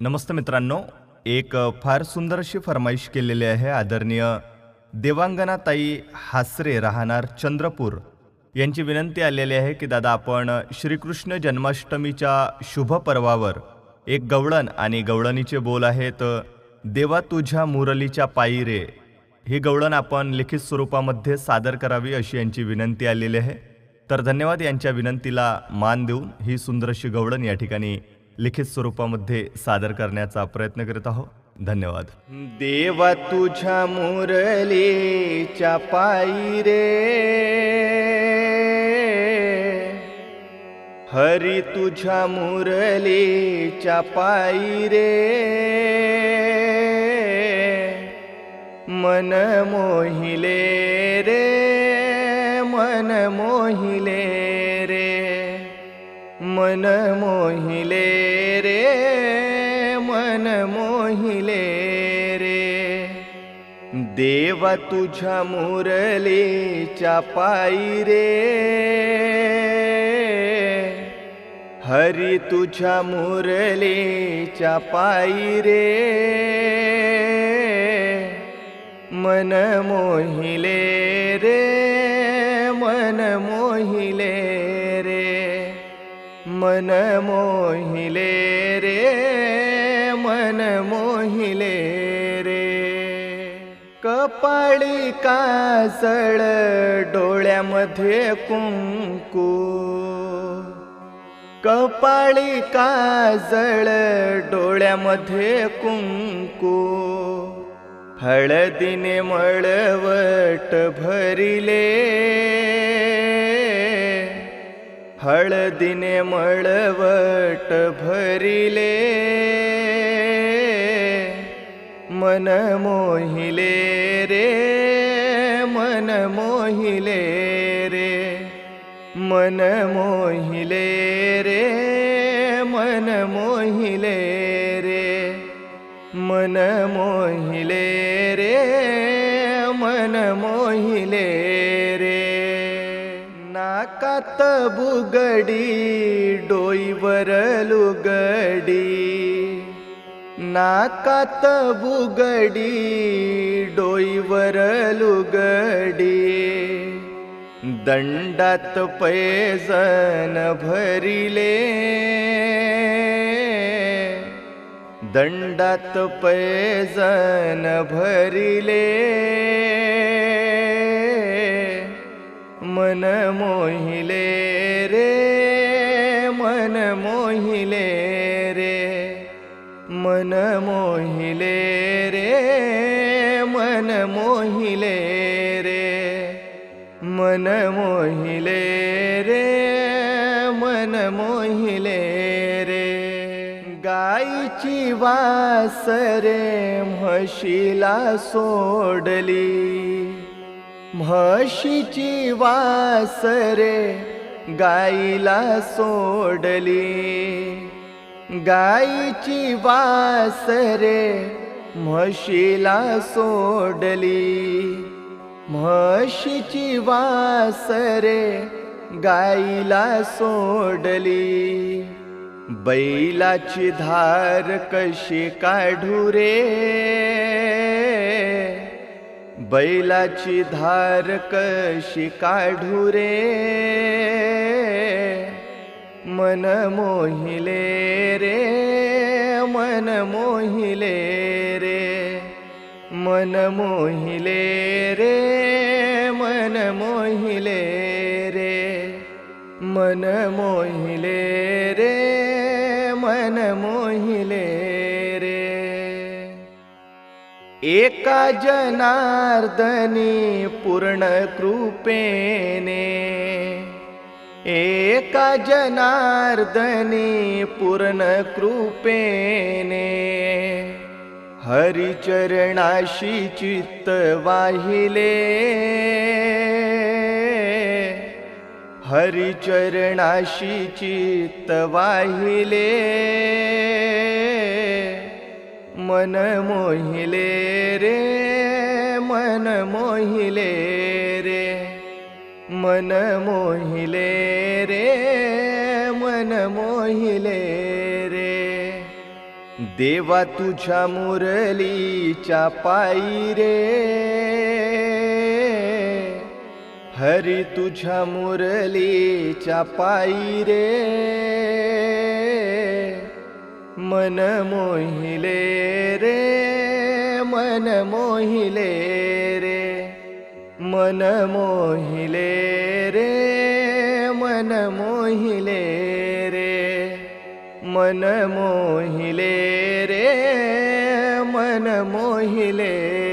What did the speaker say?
नमस्ते मित्रांनो एक फार सुंदर अशी फरमाईश केलेली आहे आदरणीय देवांगनाताई हासरे राहणार चंद्रपूर. यांची विनंती आलेली आहे की दादा आपण श्रीकृष्ण जन्माष्टमीच्या शुभ पर्वावर एक गवळण आणि गवळणीचे बोल आहेत देवा तुझ्या मुरलीच्या पायी रे. ही गवळण आपण लिखित स्वरूपामध्ये सादर करावी अशी यांची विनंती आलेली आहे. तर धन्यवाद यांच्या विनंतीला मान देऊन ही सुंदर अशी गवळण या ठिकाणी लिखित स्वरूपामध्ये सादर करण्याचा प्रयत्न करीत आहोत. धन्यवाद. देवा तुझ्या मुरलीच्या पायी रे. हरी तुझ्या मुरलीच्या पायी रे. मन मोहिले रे मन मोहिले रे. मन मोहिले रे मन मोहिले रे. देवा तुझ्या मुरलीच्या पायी रे. हरी तुझ्या मुरलीच्या पायी रे. मन मोहिले रे मन मोहिले रे मन मोहिले रे मन मोहिले रे. कपाळी कासळ डोळ्यामध्ये कुंकू. कपाळी काजळ डोळ्यामध्ये कुंकू. हळदीने मळवट भरिले. हळदीने मळवट भरिले मन मोहिले रे मन मोहिले रे मन मोहिले रे मन मोहिले रे मन मोहिले रे मन मोहिले नाकात बुगडी डोईवर लुगडी. नाकात बुगडी डोईवर लुगडी. दंडात पैजन भरिले. दंडात पैजन भरिले. मन मोहिले रे मन मोहिले रे मन मोहिले रे मन मोहिले रे मन मोहिले रे मन मोहिले रे. गाईची वासरे म्हशीला सोडली. म्हशीची वासरे गाईला सोडली. गाईची वासरे म्हशीला सोडली. म्हशीची वासरे गाईला सोडली. बैलाची धार कशी काढू रे? बैलाची धार कशी काढू रे? मन मोहिले रे मन मोहिले रे मन मोहिले रे मन मोहिले रे मन मोहिले रे मन मोहिले एका जनार्दनी पूर्ण कृपेने. एका जनार्दनी पूर्ण कृपेने. हरिचरणाशी चित्त वाहिले. हरिचरणाशी चित्त वाहिले. मन मोहिले. मोहिले रे मन मोहिले रे मन मोहिले रे. देवा तुझ्या मुरलीच्या पायी रे हरी तुझ्या मुरलीच्या पायी रे. मन मोहिले रे मन मोहिले रे. मन मोहिले रे मन मोहिले रे मन मोहिले रे मन मोहिले